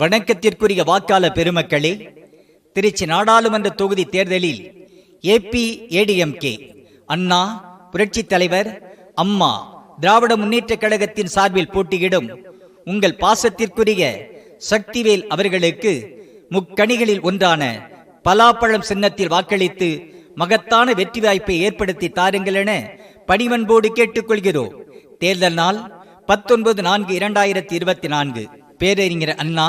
வணக்கத்திற்குரிய வாக்காள பெருமக்களே திருச்சி நாடாளுமன்ற தொகுதி தேர்தலில் ஏபி ஏடிஎம்கே அண்ணா புரட்சித் தலைவர் அம்மா திராவிட முன்னேற்றக் கழகத்தின் சார்பில் போட்டியிடும் உங்கள் பாசத்திற்குரிய சக்திவேல் அவர்களுக்கு முக்கணிகளில் ஒன்றான பலாப்பழம் சின்னத்தில் வாக்களித்து மகத்தான வெற்றி வாய்ப்பை ஏற்படுத்தி தாருங்கள் என பணிவன்போடு கேட்டுக்கொள்கிறோம். தேர்தல் நாள் பத்தொன்பது நான்கு இரண்டாயிரத்தி இருபத்தி நான்கு. பேரறிஞர் அண்ணா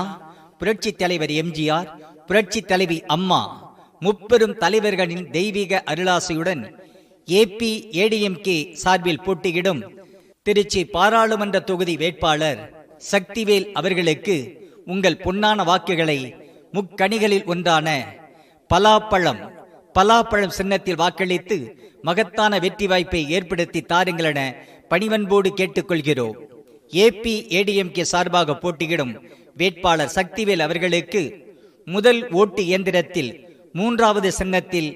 புரட்சித் தலைவர் எம்ஜிஆர் புரட்சி தலைவி அம்மா முப்பெரும் தலைவர்களின் தெய்வீக அருளாசையுடன் ஏபி ஏடிஎம்கே சார்பில் போட்டியிடும் திருச்சி பாராளுமன்ற தொகுதி வேட்பாளர் சக்திவேல் அவர்களுக்கு உங்கள் பொன்னான வாக்குகளை முக்கணிகளில் ஒன்றான பலாப்பழம் பலாப்பழம் சின்னத்தில் வாக்களித்து மகத்தான வெற்றி வாய்ப்பை ஏற்படுத்தி தாருங்கள் என பணிவன்போடு கேட்டுக்கொள்கிறோம். ஏபி ஏடிஎம்கே சார்பாக போட்டியிடும் வேட்பாளர் சக்திவேல் அவர்களுக்கு முதல் ஓட்டு இயந்திரத்தில் மூன்றாவது சின்னத்தில்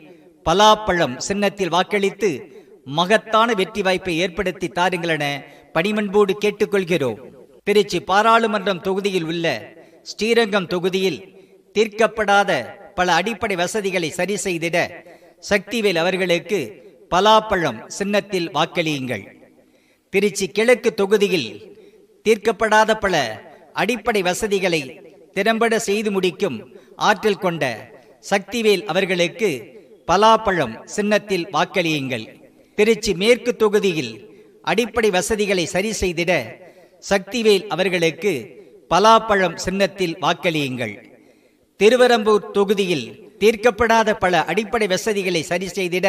பலாப்பழம் சின்னத்தில் வாக்களித்து மகத்தான வெற்றி வாய்ப்பை ஏற்படுத்தி தாருங்கள் என பணிமன்போடு கேட்டுக்கொள்கிறோம். திருச்சி பாராளுமன்றம் தொகுதியில் உள்ள ஸ்ரீரங்கம் தொகுதியில் தீர்க்கப்படாத பல அடிப்படை வசதிகளை சரி செய்திட சக்திவேல் அவர்களுக்கு பலாப்பழம் சின்னத்தில் வாக்களியுங்கள். திருச்சி கிழக்கு தொகுதியில் தீர்க்கப்படாத பல அடிப்படை வசதிகளை திறம்பட செய்து முடிக்கும் ஆற்றல் கொண்ட சக்திவேல் அவர்களுக்கு பலாப்பழம் சின்னத்தில் வாக்களியுங்கள். திருச்சி மேற்கு தொகுதியில் அடிப்படை வசதிகளை சரி செய்திட சக்திவேல் அவர்களுக்கு பலாப்பழம் சின்னத்தில் வாக்களியுங்கள். திருவரம்பூர் தொகுதியில் தீர்க்கப்படாத பல அடிப்படை வசதிகளை சரி செய்திட